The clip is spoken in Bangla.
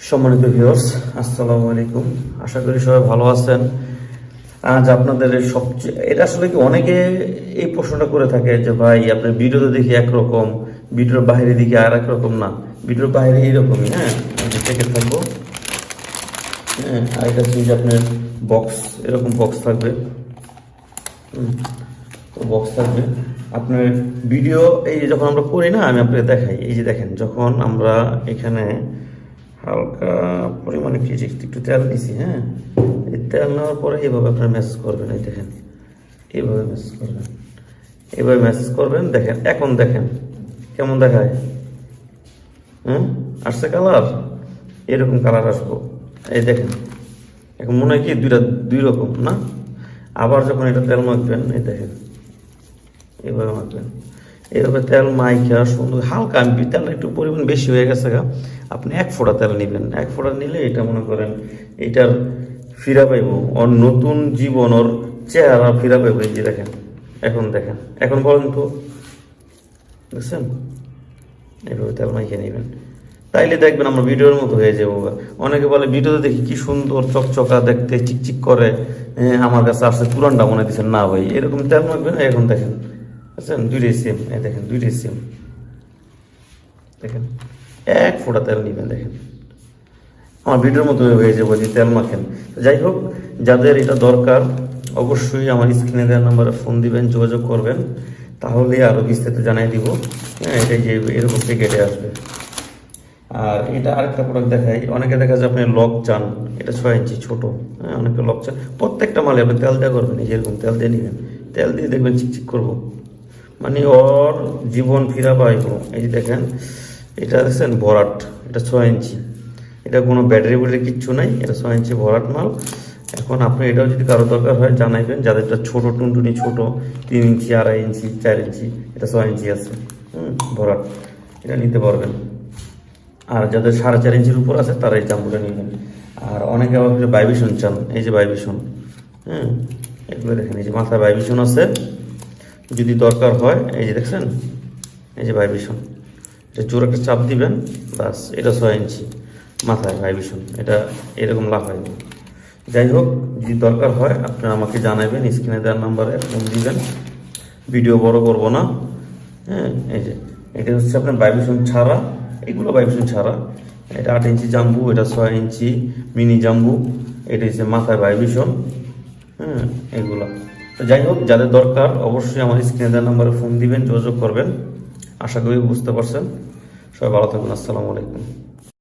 সম্মানিত ভিউয়ার্স আসসালামু আলাইকুম। আশা করি সবাই ভালো আছেন। আজ আপনাদের সবচেয়ে এটা আসলে কি অনেকে এই প্রশ্নটা করে থাকে যে, ভাই, আপনার ভিডিওতে দেখি একরকম ভিডিওর বাইরে দিকে আর একরকম না। ভিডিওর বাইরে এইরকমই হ্যাঁ? আমি থেকে থাকব। হ্যাঁ আর এটা আপনার বক্স এরকম বক্স থাকবে। বক্স থাকবে। আপনার ভিডিও এই যখন আমরা করি না, আমি আপনাকে দেখাই। এই যে দেখেন, যখন আমরা এখানে হালকা পরিমাণে কি একটু তেল দিছি হ্যাঁ? এই তেল নেওয়ার পরে এইভাবে আপনার মেসেজ করবেন, এই দেখেন। এইভাবে মেসেজ করবেন। এইভাবে মেসেজ করবেন, দেখেন, এখন দেখেন, কেমন দেখায়? হুম? আসছে কালার এরকম কালার আসব। এই দেখেন, এখন মনে হয় কি দুইটা, দুই রকম, না? আবার যখন এটা তেল মাখবেন, এই দেখেন, এভাবে মাখবেন। এইভাবে তেল মাইখা সুন্দর হালকা তেলটা একটু পরিমাণ বেশি হয়ে গেছে গা। আপনি এক ফোঁটা তেল নেবেন। এক ফোঁটা নিলে এটা মনে করেন এটার ফিরা পাইব। ওর নতুন জীবন ওর চেহারা ফিরা পাইব এই যে দেখেন। এখন দেখেন। এখন বলেন তো বুঝছেন? এভাবে তেল মাইখে নেবেন। তাইলে দেখবেন আমরা ভিডিওর মতো হয়ে যাব অনেকে বলে ভিডিওতে দেখি কি সুন্দর চকচকা দেখতে চিকচিক করে হ্যাঁ, আমার কাছে আসছে পুরানটা মনে দিচ্ছেন না ভাই। এরকম তেল মাখবেন এখন দেখেন বুঝছেন দুইটাই সেম এই দেখেন, দুইটাই সেম দেখেন, এক ফোঁটা তেল নেবেন, দেখেন। আমার ভিডিওর মতো হয়ে যাব যে তেল মাখেন। যাই হোক, যাদের এটা দরকার, অবশ্যই আমার স্ক্রিনে দেওয়ার নাম্বারে ফোন দিবেন, যোগাযোগ করবেন। তাহলে আরও বিস্তারিত জানাই দিব। হ্যাঁ এটা যে এরকম প্যাকেটে আসবে। আর এটা আরেকটা প্রোডাক্ট দেখাই। অনেকে দেখা যায় আপনি লক চান, এটা ছয় ইঞ্চি ছোট। হ্যাঁ অনেকে লক চান। প্রত্যেকটা মালে আপনি তেল দেওয়া করবেন, এই যেরকম তেল দিয়ে নেবেন। তেল দিয়ে দেখবেন চিকচিক করব। মানে ওর জীবন ফিরা পাইব এই যে দেখেন, এটা দেখছেন ভরাট, এটা ছয় ইঞ্চি। এটা কোনো ব্যাটারি ব্যাটারি কিচ্ছু নাই, এটা ছয় ইঞ্চি ভরাট মাল। এখন আপনি এটাও যদি কারও দরকার হয় জানাইবেন যাদেরটা ছোট, টুনটুনি ছোট, তিন ইঞ্চি, আড়াই ইঞ্চি, চার ইঞ্চি, এটা ছয় ইঞ্চি আছে। হুম, ভরাট, এটা নিতে পারবেন। আর যাদের সাড়ে চার ইঞ্চির উপর আছে, তারা এই জাম্বুটা নেবেন আর অনেকে আবার বাইবিশন চান, এই যে বাইবিশন হ্যাঁ এগুলো দেখেন, এই যে মাথায় বাইবিশন আছে। যদি দরকার হয়, এই যে দেখছেন? এই যে ভাইব্রেশন। এটা জোর একটা চাপ দিবেন, বাস এটা ছয় ইঞ্চি মাথায় ভাইব্রেশন। এটা এরকম লাভ হয় যাই হোক, যদি দরকার হয়, আপনারা আমাকে জানাবেন, স্ক্রিনে দেওয়ার নাম্বারে ফোন দিবেন। ভিডিও বড় করব না। হ্যাঁ এই যে, এটা হচ্ছে আপনার ভাইব্রেশন ছাড়া, এগুলো ভাইব্রেশন ছাড়া। এটা আট ইঞ্চি জাম্বু, এটা ছয় ইঞ্চি মিনি জাম্বু, এটা হচ্ছে মাথায় ভাইব্রেশন। হ্যাঁ এগুলো। তো যাই হোক, যাদের দরকার, অবশ্যই আমার স্ক্রিনে দেওয়া নাম্বারে ফোন দিবেন, যোগাযোগ করবেন। আশা করি বুঝতে পারছেন। সবাই ভালো থাকুন আসসালামু আলাইকুম।